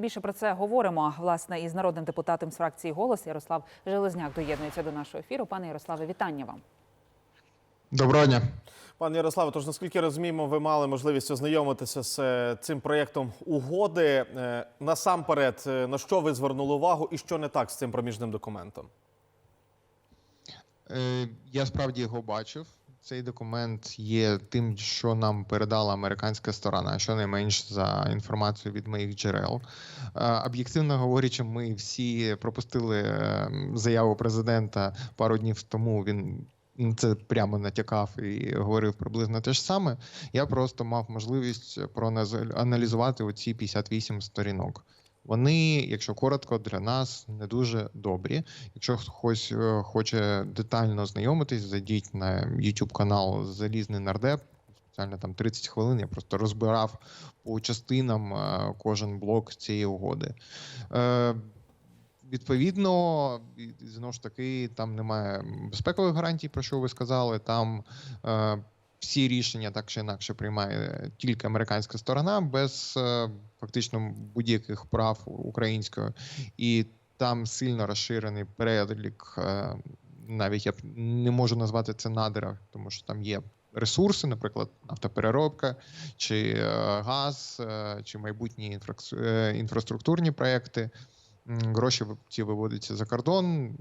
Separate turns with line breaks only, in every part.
більше про це говоримо власне із народним депутатом з фракції голос Ярослав Железняк доєднується до нашого ефіру. Пане Ярославе, вітання вам.
Доброго дня.
Пане Ярославе, тож наскільки розуміємо, ви мали можливість ознайомитися з е, цим проєктом угоди. Е, Насамперед, е, на що ви звернули увагу і що не так з цим проміжним документом?
Я справді його бачив. Цей документ є тим, що нам передала американська сторона, щонайменш за інформацією від моїх джерел. Е, Об'єктивно говорячи, ми всі пропустили е, заяву президента пару днів тому. Він це прямо натякав і говорив приблизно те ж саме. Я просто мав можливість проаналізувати оці 58 сторінок. Вони, якщо коротко, для нас не дуже добрі. Якщо хтось е, хоче детально знайомитись, зайдіть на YouTube канал Залізний нардеп. Спеціально там 30 хвилин. Я просто розбирав по частинам е, кожен блок цієї угоди. Е, Відповідно, знову ж таки, там немає безпекових гарантій, про що ви сказали. Там всі рішення так чи інакше приймає тільки американська сторона без е, фактично будь-яких прав української, і там сильно розширений перелік. е, Навіть я не можу назвати це надра, тому що там є ресурси, наприклад, автопереробка, чи е, газ, чи майбутні інфраструктурні проекти. Гроші ці виводяться за кордон.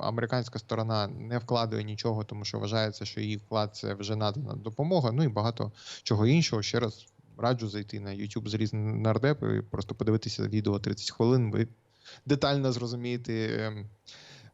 Американська сторона не вкладує нічого, тому що вважається, що її вклад це вже надана допомога. Ну і багато чого іншого. Ще раз раджу зайти на YouTube з різних нардеп і просто подивитися відео 30 хвилин. Ви детально зрозумієте ем,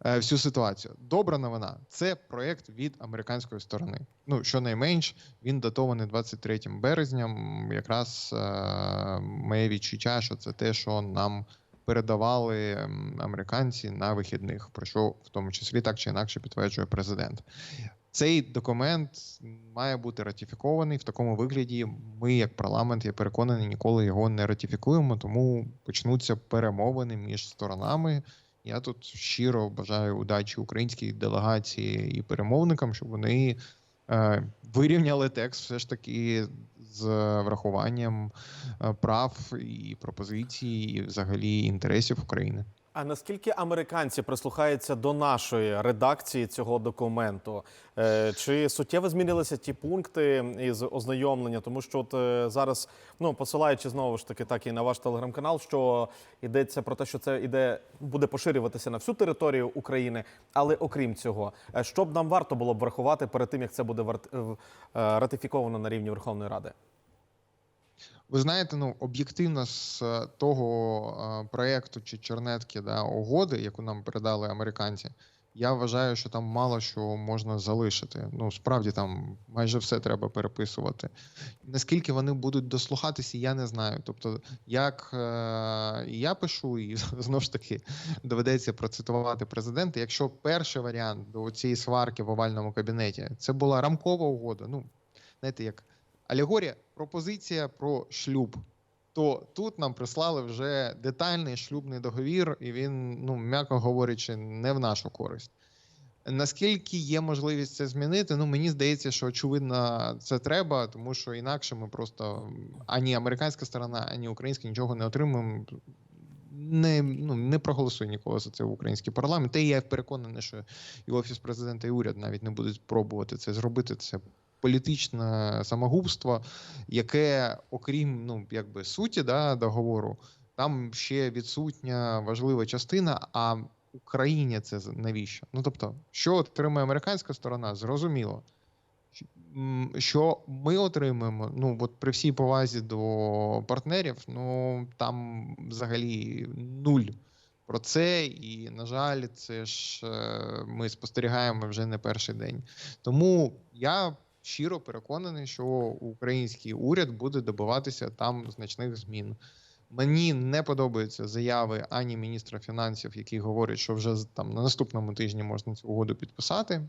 е, всю ситуацію. Добра новина це проєкт від американської сторони. Ну, щонайменш, він датований 23 березням. Якраз е, моє відчуття, що це те, що нам передавали ем, американці на вихідних, про що в тому числі так чи інакше підтверджує президент. Цей документ має бути ратифікований в такому вигляді. Ми, як парламент, я переконаний, ніколи його не ратифікуємо, тому почнуться перемовини між сторонами. Я тут щиро бажаю удачі українській делегації і перемовникам, щоб вони е, вирівняли текст все ж таки з врахуванням е, прав і пропозицій, і взагалі інтересів України.
А наскільки американці прислухаються до нашої редакції цього документу? Е, Чи суттєво змінилися ті пункти із ознайомлення? Тому що от е, зараз, ну посилаючи знову ж таки, так і на ваш телеграм-канал, що йдеться про те, що це іде буде поширюватися на всю територію України. Але окрім цього, е, що б нам варто було б врахувати перед тим, як це буде ратифіковано на рівні Верховної Ради?
Ви знаєте, ну об'єктивно з е, того е, проекту чи чернетки да, угоди, яку нам передали американці, я вважаю, що там мало що можна залишити. Ну справді там майже все треба переписувати. Наскільки вони будуть дослухатися, я не знаю. Тобто, як е, я пишу, і знову ж таки доведеться процитувати президента. Якщо перший варіант до цієї сварки в овальному кабінеті це була рамкова угода, ну знаєте, як алегорія, пропозиція про шлюб. То тут нам прислали вже детальний шлюбний договір, і він, ну м'яко говорячи, не в нашу користь. Наскільки є можливість це змінити? Ну мені здається, що очевидно це треба, тому що інакше ми просто ані американська сторона, ані українська нічого не отримаємо. Не, ну, не проголосує ніколи за це в український парламент. Та я переконаний, що і офіс президента, і уряд навіть не будуть пробувати це зробити. Це політичне самогубство, яке, окрім ну, якби суті да, договору, там ще відсутня важлива частина. А Україні це навіщо? Ну тобто, що отримає американська сторона, зрозуміло. Що ми отримуємо, ну от при всій повазі до партнерів, ну там взагалі нуль про це, і на жаль, це ж е, ми спостерігаємо вже не перший день. Тому я щиро переконаний, що український уряд буде добиватися там значних змін. Мені не подобаються заяви ані міністра фінансів, які говорять, що вже там на наступному тижні можна цю угоду підписати.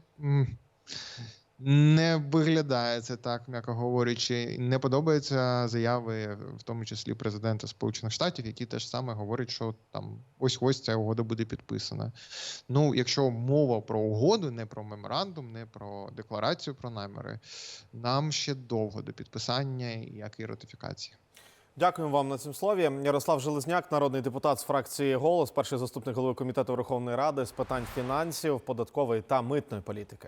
Не виглядає це так, м'яко говорячи. Не подобаються заяви, в тому числі президента Сполучених Штатів, які теж саме говорять, що там ось ось ця угода буде підписана. Ну, якщо мова про угоду, не про меморандум, не про декларацію про наміри, нам ще довго до підписання, як і ратифікації.
Дякуємо вам на цьому слові. Ярослав Железняк, народний депутат з фракції Голос, перший заступник голови комітету Верховної Ради з питань фінансів, податкової та митної політики.